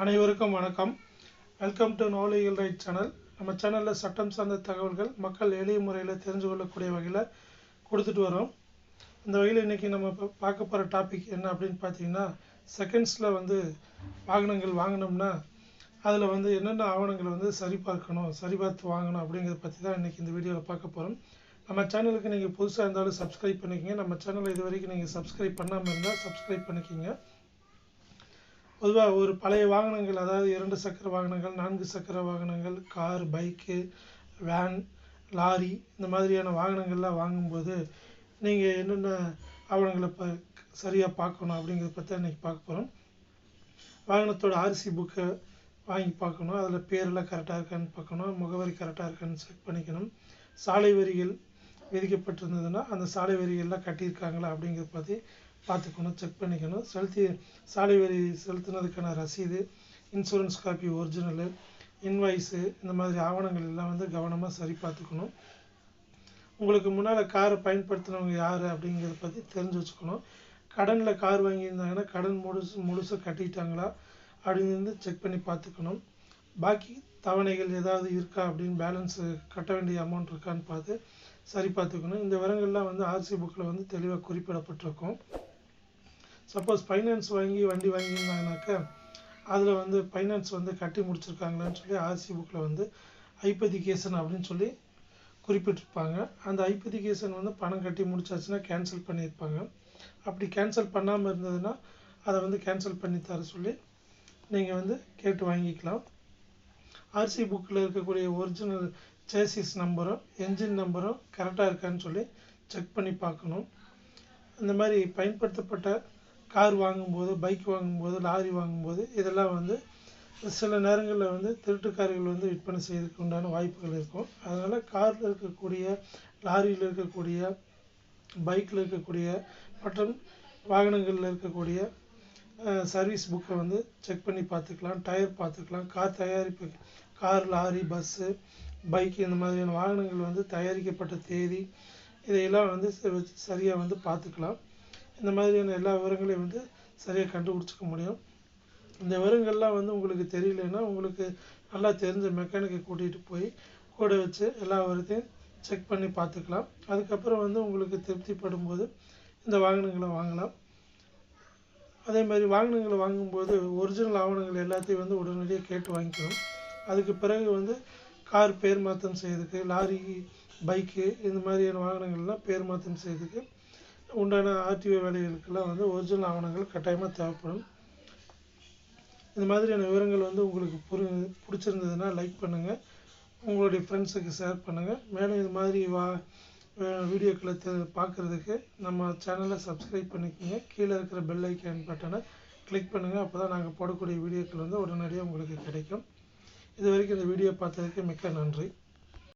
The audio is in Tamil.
அனைவருக்கும் வணக்கம். வெல்கம் டு நோலிகள் ரைட் சேனல் நம்ம சேனலில் சட்டம் சார்ந்த தகவல்கள் மக்கள் எளிய முறையில் தெரிஞ்சு கொள்ளக்கூடிய வகையில் கொடுத்துட்டு வரோம். இந்த வகையில் இன்றைக்கி நம்ம இப்போ பார்க்க போகிற டாபிக் என்ன அப்படின்னு பார்த்தீங்கன்னா செகண்ட்ஸில் வந்து வாகனங்கள் வாங்கினோம்னா அதில் வந்து என்னென்ன ஆவணங்களை வந்து சரிபார்க்கணும் சரிபார்த்து வாங்கணும் அப்படிங்கிறத பற்றி தான் இன்றைக்கி இந்த வீடியோவில் பார்க்க போகிறோம் நம்ம சேனலுக்கு நீங்கள் புதுசாக இருந்தாலும் சப்ஸ்கிரைப் பண்ணிக்கிங்க. நம்ம சேனலை இது வரைக்கும் நீங்கள் சப்ஸ்கிரைப் பண்ணாமல் இருந்தால் சப்ஸ்கிரைப் பண்ணிக்கோங்க. பொதுவாக ஒரு பழைய வாகனங்கள் அதாவது இரண்டு சக்கர வாகனங்கள் நான்கு சக்கர வாகனங்கள் கார் பைக்கு வேன் லாரி இந்த மாதிரியான வாகனங்கள்லாம் வாங்கும்போது நீங்கள் என்னென்ன ஆவணங்களை ப சரியாக பார்க்கணும் அப்படிங்கிறத பற்றி இன்றைக்கி பார்க்க போகிறோம் வாகனத்தோட ஆர்சி புக்கை வாங்கி பார்க்கணும். அதில் பேரெல்லாம் கரெக்டாக இருக்கான்னு பார்க்கணும். முகவரி கரெக்டாக இருக்கான்னு செக் பண்ணிக்கணும். சாலை வரிகள் விதிக்கப்பட்டிருந்ததுன்னா அந்த சாலை வரிகள்லாம் கட்டியிருக்காங்களா அப்படிங்கிறத பற்றி பார்த்துக்கணும் செக் பண்ணிக்கணும். செலுத்தி சாலை வரி செலுத்தினதுக்கான ரசீது இன்சூரன்ஸ் காப்பி ஒரிஜினலு இன்வாய்ஸு இந்த மாதிரி ஆவணங்கள் எல்லாம் வந்து கவனமாக சரி பார்த்துக்கணும். உங்களுக்கு முன்னால் காரை பயன்படுத்தினவங்க யார் அப்படிங்கிறத பற்றி தெரிஞ்சு வச்சுக்கணும். கடனில் கார் வாங்கியிருந்தாங்கன்னா கடன் முழுசு முழுசாக கட்டிட்டாங்களா அப்படின்னு செக் பண்ணி பார்த்துக்கணும். பாக்கி தவணைகள் ஏதாவது இருக்கா அப்படின்னு பேலன்ஸு கட்ட வேண்டிய அமௌண்ட் இருக்கான்னு பார்த்து சரி பார்த்துக்கணும். இந்த விவரங்கள்லாம் வந்து ஆர்சி புக்கில் வந்து தெளிவாக குறிப்பிடப்பட்டிருக்கும். சப்போஸ் ஃபைனான்ஸ் வாங்கி வண்டி வாங்கியிருந்தாங்கனாக்கா அதில் வந்து ஃபைனான்ஸ் வந்து கட்டி முடிச்சிருக்காங்களான்னு சொல்லி ஆர்சி புக்கில் வந்து ஐப்பதிகேசன் அப்படின்னு சொல்லி குறிப்பிட்டிருப்பாங்க. அந்த ஐப்பதிகேசன் வந்து பணம் கட்டி முடிச்சாச்சுன்னா கேன்சல் பண்ணியிருப்பாங்க. அப்படி கேன்சல் பண்ணாமல் இருந்ததுன்னா அதை வந்து கேன்சல் பண்ணி தர சொல்லி நீங்கள் வந்து கேட்டு வாங்கிக்கலாம். ஆர்சி புக்கில் இருக்கக்கூடிய ஒரிஜினல் சேசிஸ் நம்பரும் என்ஜின் நம்பரும் கரெக்டாக இருக்கான்னு சொல்லி செக் பண்ணி பார்க்கணும். இந்த மாதிரி பயன்படுத்தப்பட்ட கார் வாங்கும்போது பைக் வாங்கும்போது லாரி வாங்கும்போது இதெல்லாம் வந்து சில நேரங்களில் வந்து திருட்டுக்காரர்கள் வந்து விற்பனை செய்யறதுக்கு உண்டான வாய்ப்புகள் இருக்கும். அதனால் காரில் இருக்கக்கூடிய லாரியில் இருக்கக்கூடிய பைக்கில் இருக்கக்கூடிய மற்றும் வாகனங்களில் இருக்கக்கூடிய சர்வீஸ் புக்கை வந்து செக் பண்ணி பார்த்துக்கலாம் டயர் பார்த்துக்கலாம். கார் தயாரிப்பு கார் லாரி பஸ்ஸு பைக் இந்த மாதிரியான வாகனங்கள் வந்து தயாரிக்கப்பட்ட தேதி இதையெல்லாம் வந்து சரியாக வந்து பார்த்துக்கலாம். இந்த மாதிரியான எல்லா விவரங்களையும் வந்து சரியாக கண்டுபிடிச்சிக்க முடியும். இந்த விவரங்கள்லாம் வந்து உங்களுக்கு தெரியலன்னா உங்களுக்கு நல்லா தெரிஞ்ச மெக்கானிக்கை கூட்டிகிட்டு போய் கூட வச்சு எல்லா விவரத்தையும் செக் பண்ணி பார்த்துக்கலாம். அதுக்கப்புறம் வந்து உங்களுக்கு திருப்திப்படும் போது இந்த வாகனங்களை வாங்கலாம். அதே மாதிரி வாகனங்களை வாங்கும்போது ஒரிஜினல் ஆவணங்கள் எல்லாத்தையும் வந்து உடனடியாக கேட்டு வாங்கிக்கணும். அதுக்கு பிறகு வந்து கார் பேர் மாற்றம் செய்யறதுக்கு லாரி பைக்கு இந்த மாதிரியான வாகனங்கள்லாம் பேர் மாற்றம் செய்யறதுக்கு உண்டான ஆர்டிஓ வேலைகளுக்கெல்லாம் வந்து ஒரிஜினல் ஆவணங்கள் கட்டாயமாக தேவைப்படும். இந்த மாதிரியான விவரங்கள் வந்து உங்களுக்கு புரி பிடிச்சிருந்ததுன்னா லைக் பண்ணுங்கள் உங்களுடைய ஃப்ரெண்ட்ஸுக்கு ஷேர் பண்ணுங்கள் மேலும் இது மாதிரி வா வீடியோக்களை தெ பார்க்குறதுக்கு நம்ம சேனலை சப்ஸ்கிரைப் பண்ணிக்கோங்க. கீழே இருக்கிற பெல் ஐக்கான் பட்டனை கிளிக் பண்ணுங்கள் அப்போ தான் நாங்கள் போடக்கூடிய வீடியோக்கள் வந்து உடனடியாக உங்களுக்கு கிடைக்கும். இது வரைக்கும் இந்த வீடியோ பார்த்ததுக்கு மிக்க நன்றி.